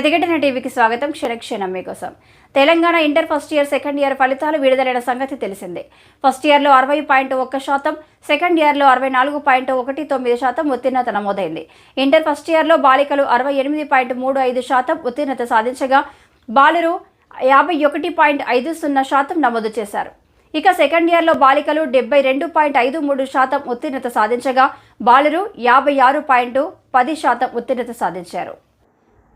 ప్రతిఘటన టీవీకి స్వాగతం. క్షణక్షణం మీకోసం. Telangana inter first year second year ఫలితాలు విడుదలైన సంగతి తెలిసిందే. ఫస్ట్ ఇయర్లో అరవై పాయింట్ ఒక్క శాతం సెకండ్ ఇయర్లో అరవై నాలుగు పాయింట్ ఒకటి తొమ్మిది శాతం ఉత్తీర్ణత నమోదైంది. ఇంటర్ ఫస్ట్ ఇయర్లో బాలికలు అరవై ఎనిమిది పాయింట్ మూడు ఐదు శాతం ఉత్తీర్ణత సాధించగా బాలురు యాభై ఒకటి పాయింట్ ఐదు సున్నా శాతం నమోదు చేశారు. ఇక సెకండ్ ఇయర్లో బాలికలు డెబ్బై రెండు పాయింట్ ఐదు మూడు శాతం ఉత్తీర్ణత సాధించగా బాలురు యాభై ఆరు పాయింట్ పది శాతం ఉత్తీర్ణత సాధించారు.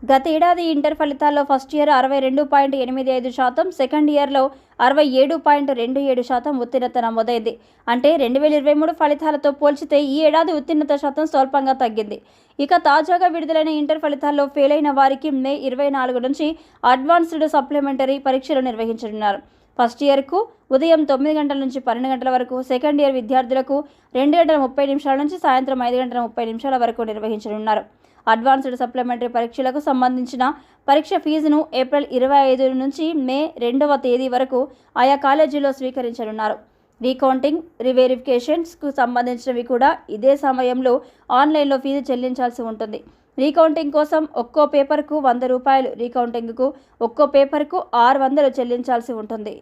గత ఏడాది ఇంటర్ ఫలితాల్లో ఫస్ట్ ఇయర్ అరవై రెండు పాయింట్ ఎనిమిది ఐదు శాతం సెకండ్ ఇయర్లో అరవై ఏడు పాయింట్ రెండు ఏడు శాతం ఉత్తీర్ణత నమోదైంది. అంటే రెండు వేల ఇరవై మూడు ఫలితాలతో పోల్చితే ఈ ఏడాది ఉత్తీర్ణత శాతం స్వల్పంగా తగ్గింది. ఇక తాజాగా విడుదలైన ఇంటర్ ఫలితాల్లో ఫెయిల్ అయిన వారికి మే ఇరవై నాలుగు నుంచి అడ్వాన్స్డ్ సప్లిమెంటరీ పరీక్షలు నిర్వహించనున్నారు. ఫస్ట్ ఇయర్కు ఉదయం తొమ్మిది గంటల నుంచి పన్నెండు గంటల వరకు సెకండ్ ఇయర్ విద్యార్థులకు రెండు గంటల ముప్పై నిమిషాల నుంచి సాయంత్రం ఐదు గంటల ముప్పై నిమిషాల వరకు నిర్వహించనున్నారు. అడ్వాన్స్డ్ సప్లిమెంటరీ పరీక్షలకు సంబంధించిన పరీక్ష ఫీజును ఏప్రిల్ ఇరవై ఐదు నుంచి మే రెండవ తేదీ వరకు ఆయా కాలేజీలో స్వీకరించనున్నారు. రీకౌంటింగ్ రివెరిఫికేషన్స్కు సంబంధించినవి కూడా ఇదే సమయంలో ఆన్లైన్లో ఫీజు చెల్లించాల్సి ఉంటుంది. రీకౌంటింగ్ కోసం ఒక్కో పేపర్కు వంద రూపాయలు రీకౌంటింగ్కు ఒక్కో పేపర్కు ఆరు వందలు చెల్లించాల్సి ఉంటుంది.